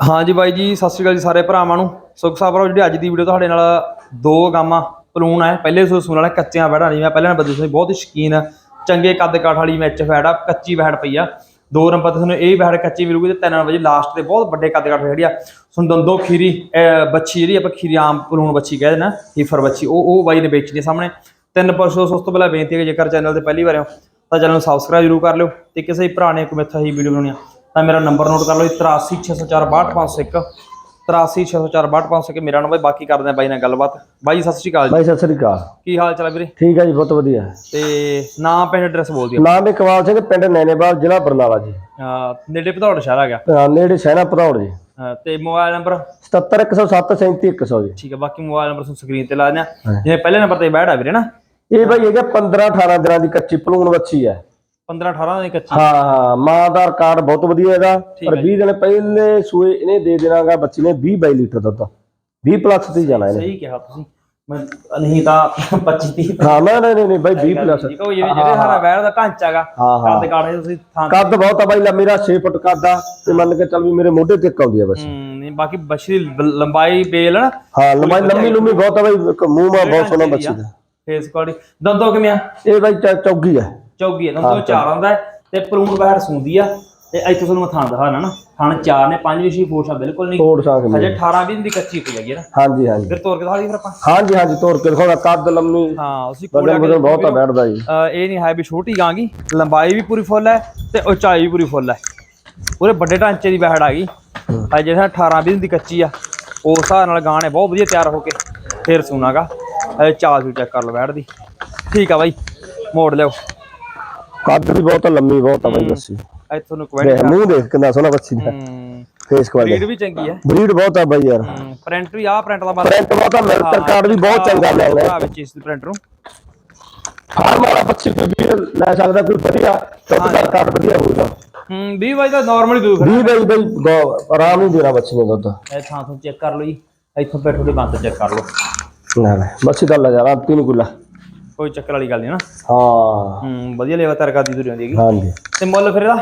ਹਾਂਜੀ ਬਾਈ ਜੀ, ਸਤਿ ਸ਼੍ਰੀ ਅਕਾਲ ਜੀ ਸਾਰੇ ਭਰਾਵਾਂ ਨੂੰ। ਸੁਖ ਸਾਬਰੋ ਜਿਹੜੀ ਅੱਜ ਦੀ ਵੀਡੀਓ ਤੁਹਾਡੇ ਨਾਲ ਦੋ ਗਾਵਾਂ ਪਲੂਣ ਹੈ ਪਹਿਲੇ ਸੋ ਸੂਣ ਵਾਲਾ ਕੱਚੀਆਂ ਵੈੜਾਂ ਨਹੀਂ ਮੈਂ ਪਹਿਲਾਂ ਨਾਲ ਬਦਲ ਸੀ, ਬਹੁਤ ਹੀ ਸ਼ਕੀਨ। ਚੰਗੇ ਕੱਦ ਕਾਠ ਵਾਲੀ ਮੈਚ ਵੈੜ ਆ, ਕੱਚੀ ਵੈੜ ਪਈ ਆ। ਦੋ ਨੰਬਰ ਤੇ ਤੁਹਾਨੂੰ ਇਹ ਵੈੜ ਕੱਚੀ ਮਿਲੂਗੀ ਤੇ ਤਿੰਨ ਨੰਬਰ ਜੀ ਲਾਸਟ ਤੇ ਬਹੁਤ ਵੱਡੇ ਕੱਦ ਕਾਠ ਜਿਹੜੀ ਆ। ਤੁਹਾਨੂੰ ਦੰਦੋ ਖੀਰੀ ਬੱਚੀ ਜਿਹੜੀ ਆਪਾਂ ਖੀਰੀ ਆਮ ਪਲੂਣ ਬੱਚੀ ਕਹਿੰਦੇ ਨਾ ਹੀਫਰ ਬੱਚੀ। ਉਹ ਉਹ ਬਾਈ ਨੇ ਵੇਚਣੀ ਸਾਹਮਣੇ। ਤਿੰਨ ਪਰਸੋਂ ਉਸ ਤੋਂ ਪਹਿਲਾਂ ਬੇਨਤੀ ਹੈ ਕਿ ਜੇਕਰ ਚੈਨਲ ਤੇ ਪਹਿਲੀ ਵਾਰ ਹੋ, ਤਾਂ ਚੈਨਲ ਨੂੰ ਸਬਸਕ੍ਰਾਈਬ ਜ਼ਰੂਰ ਕਰ ਲਿਓ ਤੇ ਕਿਸੇ ਭਰਾ ਨੇ ਕੋਈ ਮੈਥਾ ਹੀ ਵੀਡੀਓ ਬਣਾਉਣੀ ਆ। ਤਾਂ ਮੇਰਾ ਨੰਬਰ ਨੋਟ ਕਰ ਲਓ 8360462501 8360462501 ਮੇਰਾ ਨੰਬਰ ਬਾਕੀ ਕਰਦੇ ਆ ਬਾਈ ਨਾਲ ਗੱਲਬਾਤ। ਬਾਈ ਸਤਿ ਸ਼੍ਰੀ ਅਕਾਲ ਜੀ। ਭਾਈ ਸਤਿ ਸ੍ਰੀ ਅਕਾਲ। ਕੀ ਹਾਲ ਚਾਲ ਵੀਰੇ? ਠੀਕ ਹੈ ਜੀ ਬਹੁਤ ਵਧੀਆ। ਤੇ ਨਾਮ ਪਿੰਡ ਐਡਰੈਸ ਬੋਲ ਦਿਓ। ਨਾਮ ਇਕਵਾਲ ਸਿੰਘ ਪਿੰਡ ਨੈਣੇਵਾਲ ਜ਼ਿਲ੍ਹਾ ਬਰਨਾਲਾ ਜੀ। ਅਹ ਨੇੜੇ ਭਦੌੜ ਸ਼ਹਿਰ ਆ ਗਿਆ। ਅਹ ਨੇੜੇ ਸੈਨਾ ਭਦੌੜ ਜੀ। ਅਹ ਤੇ ਮੋਬਾਈਲ ਨੰਬਰ? 77107 37100 ਜੀ। ਠੀਕ ਹੈ ਬਾਕੀ ਮੋਬਾਈਲ ਨੰਬਰ ਤੁਹਾਨੂੰ ਸਕਰੀਨ ਤੇ ਲਾ ਦਿਆਂ ਜਿਵੇਂ ਪਹਿਲੇ ਨੰਬਰ ਤੇ ਬੈਠ ਵੀਰੇ ਨਾ? ਇਹ ਭਾਈ ਹੈਗਾ 15 18 ਦਿਨਾਂ ਦੀ ਕੱਚੀ ਪਲੂਣ ਬੱਚੀ ਹੈ। 15 18 ਦੀ ਕੱਚੀ। ਹਾਂ ਹਾਂ ਮਾਂ ਦਾ ਰਿਕਾਰਡ ਬਹੁਤ ਵਧੀਆ ਇਹਦਾ। ਪਰ 20 ਦਿਨ ਪਹਿਲੇ ਸੂਏ ਇਹਨੇ ਦੇ ਦੇਣਾਗਾ ਬੱਚੀ ਨੇ 20 22 ਲੀਟਰ ਦੁੱਧ। 20 ਪਲੱਸ ਤੇ ਜਾਣਾ ਇਹਨੇ। ਸਹੀ ਕਿਹਾ ਤੁਸੀਂ। ਮੈਂ ਨਹੀਂ ਤਾਂ 25 30 ਹਾਂ ਮੈਂ ਨਹੀਂ ਨਹੀਂ ਬਾਈ 20 ਪਲੱਸ ਠੀਕ ਹੋ ਜਿਵੇਂ ਜਿਹੜੇ ਸਾਰਾ ਬੈਠ ਦਾ ਢਾਂਚਾ ਹੈਗਾ ਹਾਂ ਹਾਂ। ਕੱਦ ਕਾਠੇ ਤੁਸੀਂ ਥਾਂ ਕੱਦ ਬਹੁਤ ਆ ਬਾਈ ਲਾ ਮੇਰਾ 6 ਫੁੱਟ ਕੱਦ ਆ ਤੇ ਮੰਨ ਕੇ ਚੱਲ ਵੀ ਮੇਰੇ ਮੋਢੇ ਤੇ ਆਉਂਦੀ ਆ ਬਸ। ਹਮ, ਨਹੀਂ ਬਾਕੀ ਬੱਛੀ ਦੀ ਬ- ਲੰਬਾਈ ਬੇਲ ਨਾ ਹਾਂ ਲੰਬਾਈ ਲੰਮੀ ਲੰਮੀ ਬਹੁਤ ਆ ਬਾਈ ਇੱਕ ਮੂੰਹ ਮਾ ਬਹੁਤ ਸੋਹਣਾ ਬੱਚੀ ਦਾ ਫੇਸ ਕੁਆਲਿਟੀ ਦੰਦੋ ਕਿਵੇਂ ਆ? ਇਹ ਬਾਈ ਚੌਗੀ ਆ। ਚੌਗੀ ਆ ਦੰਦੋ ਚਾਰ ਆਉਂਦਾ ਤੇ ਪਲੂਣ ਬੈਠ ਸੁੰਦੀ ਆ। ਤੇ ਇੱਥੇ ਤੁਹਾਨੂੰ ਮੈਂ ਥਾਂ ਦਿਖਾਣਾ ਨਾ। ਥਾਂ ਚਾਰ ਨੇ ਪੰਜ ਵਿਸ਼ੀ ਫੋਰਸਾ ਬਿਲਕੁਲ ਨਹੀਂ। ਤੋੜ ਸਾਂਗ ਹਜੇ 18 20 ਦੀ ਕੱਚੀ ਪਈ ਹੈਗੀ ਨਾ। ਹਾਂਜੀ ਹਾਂਜੀ। ਫਿਰ ਤੋਰ ਕੇ ਦਿਖਾ ਲਈ ਫਿਰ ਆਪਾਂ। ਹਾਂਜੀ ਹਾਂਜੀ ਤੋੜ ਕੇ ਦਿਖਾਉਣਾ ਕੱਦ ਲੰਮੀ। ਹਾਂ ਉਸੇ ਕੋਲ ਬਦਲ ਬਹੁਤ ਆ ਬੈਠਦਾ ਜੀ। ਇਹ ਨਹੀਂ ਹੈ ਵੀ ਛੋਟੀ ਗਾਂਗੀ ਲੰਬਾਈ ਵੀ ਪੂਰੀ ਫੁੱਲ ਹੈ ਤੇ ਉਚਾਈ ਵੀ ਪੂਰੀ ਫੁੱਲ ਹੈ। ਪੂਰੇ ਵੱਡੇ ਢਾਂਚੇ ਦੀ ਬਹਿੜ ਆ ਗਈ। ਜਿਹੜਾ 18 20 ਦੀ ਕੱਚੀ ਆ ਉਸ ਹਿਸਾਬ ਨਾਲ ਗਾਂ ਨੇ ਬਹੁਤ ਵਧੀਆ ਤਿਆਰ ਹੋ ਕੇ ਫੇਰ ਸੁਣਾਗਾ ਚਾਲ ਵੀ ਚੈੱਕ ਕਰ ਲਓ ਬੈੜ ਦੀ। ਠੀਕ ਆ ਬਾਈ ਮੋੜ ਲਿਓ ਕੱਦ ਵੀ ਬਹੁਤ ਆ, ਲੰਮੀ ਬਹੁਤ ਆ ਬਾਈ ਬੱਸੀ ਇੱਥੇ ਤੁਹਾਨੂੰ ਦੇਖ ਮੂੰਹ ਦੇਖ ਕਿੰਨਾ ਸੋਹਣਾ ਬੱਚੀ ਦਾ। ਫੇਸ ਕੁਆਲਿਟੀ ਵੀ ਚੰਗੀ ਹੈ ਬਰੀਡ ਬਹੁਤ ਆ ਬਾਈ ਯਾਰ। ਪ੍ਰਿੰਟ ਵੀ ਆ ਪ੍ਰਿੰਟ ਦਾ ਬਾਤ ਪ੍ਰਿੰਟ ਬਹੁਤ ਆ ਮਿਲਟਰ ਕਾਰਡ ਵੀ ਬਹੁਤ ਚੰਗਾ ਲੈ ਲੈ ਆ ਵਿੱਚ ਇਸ ਪ੍ਰਿੰਟ ਨੂੰ। ਫਾਰਮ ਵਾਲਾ ਬੱਚੀ ਕੋਈ ਵੀ ਲੈ ਸਕਦਾ ਕੋਈ ਵਧੀਆ ਚੌਕਦਾਰ ਕਾਰਡ ਵਧੀਆ ਹੋਊਗਾ। ਹੂੰ 20 ਬਾਈ ਦਾ ਨਾਰਮਲੀ ਦੂ ਫਿਰ 20 ਬਾਈ ਬਾਈ ਗੋ- ਆਰਾਮ ਹੀ ਦੇਣਾ ਬੱਚੀ ਨੇ ਦੁੱਧ। ਇਹ ਥਾਂ ਤੋਂ ਚੈੱਕ ਕਰ ਲਓ ਜੀ। ਇੱਥੋਂ ਬੈਠੋ ਦੇ ਬੰਦ ਚੈੱਕ ਕਰ ਲਓ। ਨਾ ਨਾ ਬੱਚੀ ਦਾ ਜਾ ਤਿੰਨ ਗੁੱਲਾ ਕੋਈ ਚੱਕਰ ਵਾਲੀ ਗੱਲ ਨਹੀਂ ਨਾ। ਹਾਂ। ਹੂੰ ਵਧੀਆ ਲੇਵਾ ਤਿਆਰ ਕਰਦੀ ਤੁਰੀ ਹੁੰਦੀ ਹੈਗੀ। ਹਾਂਜੀ। ਤੇ ਮੁੱਲ ਫਿਰ ਇਹਦਾ?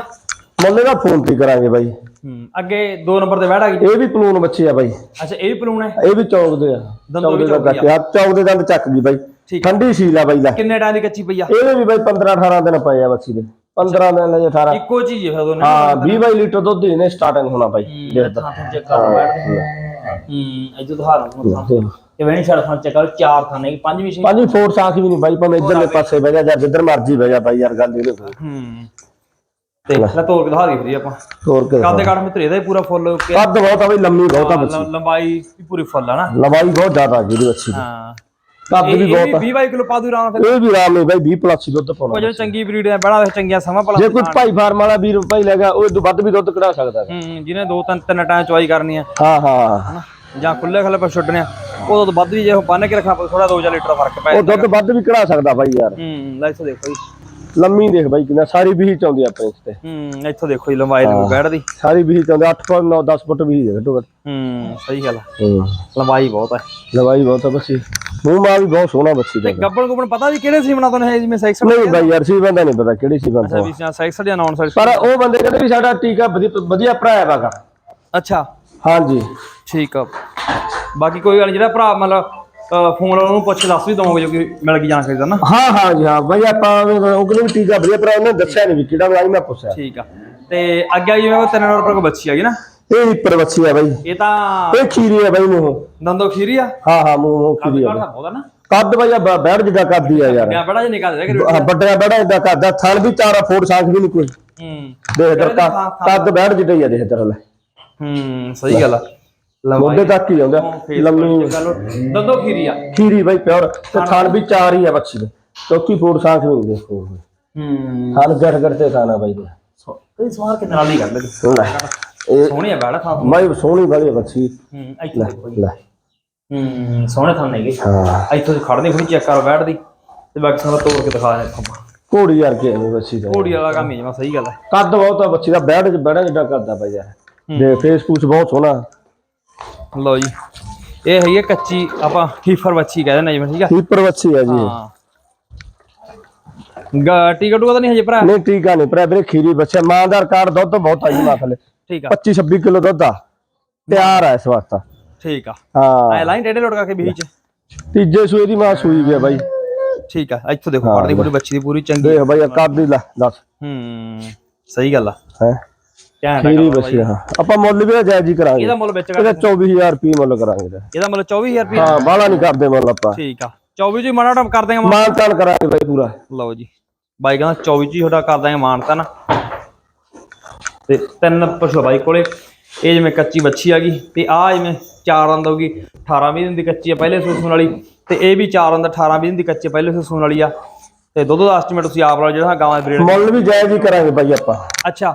ਮੁੱਲੇ ਦਾ ਫੋਨ ਤੇ ਕਰਾਂਗੇ ਬਾਈ। ਹੂੰ ਅੱਗੇ ਦੋ ਨੰਬਰ ਤੇ ਬੈਠ ਆ ਗਈ ਇਹ ਵੀ ਪਲੂਨ ਬੱਚੀ ਆ ਬਾਈ। ਅੱਛਾ ਇਹ ਵੀ ਪਲੂਣ ਹੈ? ਇਹ ਵੀ ਚੌਕ ਦੇ ਆ। ਦੰਦੋਂ ਵੀ ਦੇ ਦਾ ਚੌਕੀ ਕੱਟ ਆ। ਚੌਕ ਦੇ ਦੰਦ ਚੱਕ ਗਈ ਬਾਈ। ਠੰਡੀ ਸੀਲ ਆ ਬਾਈ ਦਾ। ਕਿੰਨੇ ਟਾਈਮ ਦੀ ਕੱਚੀ ਪਈ ਆ? ਇਹਦੇ ਵੀ ਬਾਈ 15 18 ਦਿਨ ਪਏ ਆ ਬੱਚੀ ਦੇ। 15 ਦਿਨ ਲੈ 18 ਇੱਕੋ ਚੀਜ਼ ਹੈ ਫਿਰ ਦੋਨੇ। ਹਾਂ 20 ਬਾਈ ਲੀਟਰ ਦੁੱਧ ਇਹਨੇ ਸਟਾਰਟਿੰਗ ਹੋਣਾ ਬਾਈ। ਹੂੰ ਇਹ ਜੋ ਦਿਖਾ ਰਹਾ ਇਹ ਵੇਣੀ ਥਾਂ ਚੈੱਕ ਚਾਰ ਥਾਂ ਨੇ ਪੰਜ ਵੀ ਸੀ? ਪੰਜੀ ਫੋਰਸ ਆਖੀ ਵੀ ਨਹੀਂ ਬਾਈ ਭਾਵੇਂ ਇੱਧਰਲੇ ਪਾਸੇ ਬਹਿ ਜਾ ਜਾਂ ਜਿੱਧਰ ਮਰਜ਼ੀ ਬਹਿ ਜਾ ਬਾਈ ਯਾਰ ਗੱਲ ਇਹਦੇ ਕੋਲ ਹੂੰ। ਤੇ ਲੈ। ਕੇ ਦਿਖਾ ਦੇ ਫਿਰ ਆਪਾਂ। ਤੋਰ ਕੇ ਕਾਦੇ ਕਾੜ ਮਿੱਤਰ ਇਹਦਾ ਹੀ ਪੂਰਾ ਫੁੱਲ ਕੇ ਕੱਦ ਬਹੁਤ ਆ ਬਈ ਲੰਮੀ ਬਹੁਤ ਆ ਬੱਚੀ। ਲੰਬਾਈ ਵੀ ਪੂਰੀ ਫੁੱਲ ਆ ਨਾ। ਲੰਬਾਈ ਬਹੁਤ ਜ਼ਿਆਦਾ ਜਿਹਦੀ ਬੱਚੀ ਦੀ। ਹਾਂ। ਕੱਦ ਵੀ ਬਹੁਤ ਆ। 20 22 ਕਿਲੋ ਪਾ ਦੂ ਰਾਂ ਫਿਰ। ਇਹ ਵੀ ਆਰਾਮ ਹੈ ਬਾਈ 20 ਪਲੱਸ ਹੀ ਦੁੱਧ ਪਾਉਣਾ ਜਿਹੜੇ ਚੰਗੀ ਬਰੀਡ ਹੈ ਬੜਾ ਚੰਗੀਆਂ ਸਮਾਂ ਭਲਾ ਜੇ ਕੋਈ ਭਾਈ ਫਾਰਮ ਵਾਲਾ ਵੀਰ ਭਾਈ ਲੈਗਾ ਉਹ ਤੋਂ ਵੱਧ ਵੀ ਦੁੱਧ ਕਢਾ ਸਕਦਾ। ਹੈ। ਜਿਹਨੇ ਦੋ ਤਿੰਨ ਤਿੰਨ ਟਾਈਮ ਚੁਆਈ ਕਰਨੀ ਆ ਹਾਂ। ਜਾਂ ਖੁੱਲੇ ਖੱਲੇ ਪਰ ਛੱਡਣੇ ਆ। ਉਦੋਂ ਤੋਂ ਵੱਧ ਵੀ ਜੇ ਬੰਨ ਕੇ ਰੱਖਣਾ ਥੋੜਾ 2 ਲੀਟਰ ਦਾ ਫ਼ਰਕ ਪੈ ਉਹ ਦੁੱਧ ਵੱਧ ਵੀ ਕਢਾ ਸਕਦਾ ਬਾਈ ਯਾਰ। ਹੂੰ ਲੈ ਇੱਥੋਂ ਦੇਖੋ ਜੀ। ਲੰਮੀ ਦੇਖ ਬਾਈ ਕਿੰਨਾ ਸਾਰੀ ਵੀ ਚਾਉਂਦੀ ਆਪਣੇ ਇਸ ਤੇ। ਹੂੰ ਇੱਥੋਂ ਦੇਖੋ ਜੀ ਲੰਬਾਈ ਦੇ। ਬੈਠਦੀ ਸਾਰੀ ਵੀ ਚਾਉਂਦੇ 8 ਫੁੱਟ 9 10 ਫੁੱਟ ਵੀ ਹੈ ਘੱਟੋ ਘੱਟ। ਹੂੰ ਸਹੀ ਗੱਲ ਆ। ਹੂੰ। ਲੰਬਾਈ ਬਹੁਤ ਹੈ ਲਵਾਈ ਬਹੁਤ ਆ ਬੱਚੀ ਮੂੰਹ ਮਾਂ ਵੀ ਬਹੁਤ ਸੋਹਣਾ ਬੱਚੀ ਦਾ ਤੇ ਗੱਬਣ ਗੁੱਬਣ ਪਤਾ ਵੀ ਕਿਹੜੇ ਸੀ ਬਣਾ ਤੋਂ ਹੈ ਜਿਵੇਂ ਸੈਕਸ ਨਹੀਂ ਬਾਈ ਯਾਰ ਸੀ ਬੰਦਾ ਨਹੀਂ ਪਤਾ ਕਿਹੜੀ ਸੀ ਬੰਦਾ ਵੀ ਜਾਂ ਸੈਕਸ ਜਾਂ ਨਾਨ ਸੈਕਸ ਪਰ ਉਹ ਬੰਦੇ ਕਹਿੰਦੇ ਵੀ ਸਾਡਾ ਟੀਕਾ ਵਧੀਆ ਵਧੀਆ ਭਰਾ ਹੈਗਾ। ਅੱਛਾ। ਹਾਂਜੀ। ਠੀਕ ਆ। ਬਾਕੀ ਕੋਈ ਗੱਲ ਨੀ, ਜਿਹੜਾ ਭਰਾ ਮਤਲਬ ਫੋਨ ਵਾਲਾ ਉਹਨੂੰ ਪੁੱਛ ਦੱਸ ਵੀ ਦਵਾਂਗੇ ਜੋ ਕਿ ਮਿਲ ਗਈ ਜਾਣਕਾਰੀ ਦਾ ਨਾ। ਹਾਂ ਹਾਂ ਜੀ ਹਾਂ। ਬਾਈ ਆਪਾਂ ਉਹ ਕਹਿੰਦੇ ਵੀ ਟੀਕਾ ਵਧੀਆ ਭਰਾ ਉਹਨੇ ਦੱਸਿਆ ਨਹੀਂ ਵੀ ਕਿਹੜਾ ਮੈਂ ਮੈਂ ਪੁੱਛਿਆ। ਠੀਕ ਆ। ਤੇ ਅੱਗੇ ਜਿਵੇਂ ਉਹ ਤਿੰਨ ਨੰਬਰ ਕੋਲ ਬੱਚੀ ਹੈਗੀ ਨਾ? ਇਹ ਬੱਚੀ ਆ ਬਾਈ। ਇਹ ਤਾਂ ਇਹ ਖੀਰੀ ਆ ਬਾਈ ਮੂੰਹ। ਦੰਦੋ ਖੀਰੀ ਆ? ਹਾਂ ਹਾਂ ਮੂੰਹ ਮੂੰਹ ਖੀਰੀ ਆ ਕਾਹਦਾ ਬਹੁਤਾ ਨਾ? ਕੱਦ ਬਾਈ ਆ ਬ- ਬੈਠ ਜਿੱਦਾਂ ਕਰਦੀ ਆ ਯਾਰ। ਗਿਆ ਬੜਾ ਜਿਹਾ ਨਿਕਲ ਰਿਹਾ ਕਿ ਆਹ ਵੱਡਾ ਬੜਾ ਇਦਾਂ ਕਰਦਾ ਥਣ ਵੀ ਚਾਰਾ ਫੋਟ ਸਾਖ ਵੀ ਨਹੀਂ ਕੋਈ। ਹੂੰ। ਦੇਖ ਦਰ ਕੱਦ ਬੈਠ ਜਿੱਦਾਂ ਹੀ ਆ ਦੇਖ ਲੈ। ਹੂੰ ਸਹੀ ਗੱਲ ਆ। ਮੋਢੇ ਤੱਕ ਹੀ ਆਉਂਦਾ। ਲੰਮੀ। ਦੰਦੋ ਖੀਰੀ ਆ। ਖੀਰੀ ਬਾਈ ਪਿਓਰ। ਤੇ ਥਣ ਵੀ ਚਾਰ ਹੀ ਆ ਬੱਚੀ ਦੇ। ਚੌਕੀ ਫੋਟ ਸਾਖ ਨਹੀਂ ਦੇਖੋ ਹੂੰ। ਥਣ ਗੜ ਗੜ ਤੇ ਥਾਣਾ ਬਾਈ ਦੇ। ਸਵਾਰ ਨਾਲ ਕਰ ਲੱਗੇ ਸੋਹਣੀ ਆ ਬੜਾ ਥਾਂ ਬਾਈ ਸੋਹਣੀ ਵਾਲੀ ਬੱਚੀ। ਹੂੰ ਇੱਥੇ ਦੇਖੋ ਜੀ। ਹੂੰ ਸੋਹਣੇ ਥਾਂ ਨੇਗੇ ਹਾਂ। ਇੱਥੋਂ ਦੀ ਖੜਨੀ ਥੋੜੀ ਚੈੱਕ ਕਰ ਬੈਠਦੀ ਤੇ ਬਾਕੀ ਸਾਰਾ ਤੋੜ ਕੇ ਦਿਖਾ ਦੇ ਆਪਾਂ। ਘੋੜੀ ਯਾਰ ਕੇ ਐਵੇਂ ਬੱਚੀ ਦਾ ਘੋੜੀ ਵਾਲਾ ਕੰਮ ਹੀ ਜਮਾ ਸਹੀ ਗੱਲ ਹੈ ਕੱਦ ਬਹੁਤ ਆ ਬੱਚੀ ਦਾ ਬੈਠ ਚ ਬੜਾ ਜਿੱਡਾ ਕਰਦਾ ਬਾਈ ਯਾਰ। ਦੇ ਫੇਸ ਫੂਸ ਬਹੁਤ ਸੋਹਣਾ। ਲਓ ਜੀ। ਇਹ ਹੈਗੀ ਹੈ ਕੱਚੀ ਆਪਾਂ ਹੀਫਰ ਬੱਚੀ ਕਹਿੰਦੇ ਨੇ ਜਿਵੇਂ ਠੀਕ ਆ? ਹੀਪਰ ਬੱਚੀ ਆ ਜੀ ਹਾਂ। ਗਾ ਟਿਕਟ ਤਾਂ ਨਹੀਂ ਹਜੇ ਭਰਾ? ਨਹੀਂ ਟੀਕਾ ਨਹੀਂ ਪਰ ਵੀਰੇ ਖੀਰੀ ਬੱਚਾ ਮਾਂ ਦਾ ਦੁੱਧ ਬਹੁਤ ਆ ਜੀ ਮਾਂ ਥਲੇ ਠੀਕ ਆ। 25 26 ਕਿਲੋ ਦੁੱਧ ਆ। ਤਿਆਰ ਹੈ ਇਸ ਵਾਸਤਾ। ਠੀਕ ਆ। ਹਾਂ। ਐ ਲਾਈਨ ਟੇਡੇ ਲੋਟ ਕਰਕੇ ਵਿੱਚ ਤੀਜੇ ਸੂਏ ਦੀ ਮਾਂ ਸੂਈ ਹੈ ਬਾਈ। ਠੀਕ ਆ ਇੱਥੋਂ ਦੇਖੋ ਫੜਦੀ ਪੂਰੀ ਬੱਚੀ ਦੀ ਪੂਰੀ ਚੰਗੀ। ਦੇਖ ਬਾਈ ਕਰ ਦੀ ਲੈ ਦੱਸ। ਹੂੰ ਸਹੀ ਗੱਲ ਆ। ਹੈ? ਘੈਂਟ ਖੀਰੀ ਬੱਚੀ ਹਾਂ ਆਪਾਂ ਮੁੱਲ ਵੀ ਜਾਇਜ਼ ਹੀ ਕਰਾਂਗੇ। ਇਹਦਾ ਮੁੱਲ ਵਿੱਚ ਇਹਦਾ 24000 ਰੁਪਏ ਮੁੱਲ ਕਰਾਂਗੇ ਇਹਦਾ। ਇਹਦਾ ਮੁੱਲ 24000 ਰੁਪਏ ਹਾਂ ਬਾਹਲਾ ਨਹੀਂ ਕਰਦੇ ਮੁੱਲ ਆਪਾਂ। ਠੀਕ ਆ। 24 ਜੀ ਮਾੜਾ ਟਮ ਕਰ ਦਾਂਗੇ ਮਾਨ ਤਾਨ ਕਰਾਂਗੇ ਬਾਈ ਪੂਰਾ। ਲਓ ਜੀ। ਬਾਈ ਕਹਿੰਦਾ 24 ਜੀ ਤੁਹਾਡਾ ਕਰ ਦਾਂਗੇ ਮਾਨਤਾ ਨਾ ਤੇ ਤਿੰਨ ਪਸ਼ੂ ਆ ਬਾਈ ਕੋਲੇ। ਇਹ ਜਿਵੇਂ ਕੱਚੀ ਬੱਚੀ ਆ ਗਈ। ਤੇ ਆ ਜਿਵੇਂ ਚਾਰ ਦੰਦ ਹੋਗੀ 18 20 ਦਿਨ ਦੀ ਕੱਚੀ ਆ ਪਹਿਲੇ ਸੂਸੂਣ ਵਾਲੀ। ਤੇ ਇਹ ਵੀ ਚਾਰ ਦੰਦ 18 20 ਦਿਨ ਦੀ ਕੱਚੀ ਆ, ਪਹਿਲੇ ਸੂਸੂਣ ਵਾਲੀ ਆ। ਤੇ ਦੁੱਧ ਦਾ ਐਸਟੀਮੇਟ ਤੁਸੀਂ ਆਪ ਲਾਓ ਜਿਹੜਾ ਗਾਵਾਂ ਦੇ ਬਰੀਡ ਮੁੱਲ ਵੀ ਜਾਇਜ਼ ਹੀ ਕਰਾਂਗੇ ਬਾਈ ਆਪਾਂ। ਅੱਛਾ।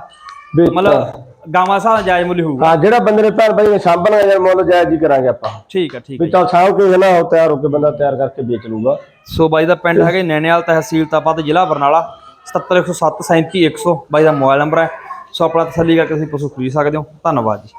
ਮਤਲਬ ਗਾਵਾਂ ਸਾਹ ਜਾਇਜ਼ ਮੁੱਲ ਹੋਊਗਾ। ਹਾਂ ਜਿਹੜਾ ਬੰਦੇ ਨੇ ਭੈਣ ਬਾਈ ਨੇ ਸਾਂਭਣਾ ਜਾਂ ਮੁੱਲ ਜਾਇਜ਼ ਹੀ ਕਰਾਂਗੇ ਆਪਾਂ। ਠੀਕ ਆ ਠੀਕ ਵੀ ਤਾਂ ਸਾਂਭ ਕੇ ਨਾ ਉਹ ਤਿਆਰ ਹੋ ਕੇ ਬੰਦਾ ਤਿਆਰ ਕਰਕੇ ਵੇਚ ਲੂਗਾ ਸੋ ਬਾਈ ਦਾ ਪਿੰਡ ਹੈਗਾ ਜੀ ਨੈਣਿਆਲ ਤਹਿਸੀਲ ਤਾਪਾ ਜ਼ਿਲ੍ਹਾ ਬਰਨਾਲਾ 77107 37100 ਬਾਈ ਦਾ ਮੋਬਾਈਲ ਨੰਬਰ ਹੈ। ਸੋ ਆਪਣਾ ਤਸੱਲੀ ਕਰਕੇ ਤੁਸੀਂ ਪਸ਼ੂ ਖਰੀਦ ਸਕਦੇ ਹੋ। ਧੰਨਵਾਦ ਜੀ।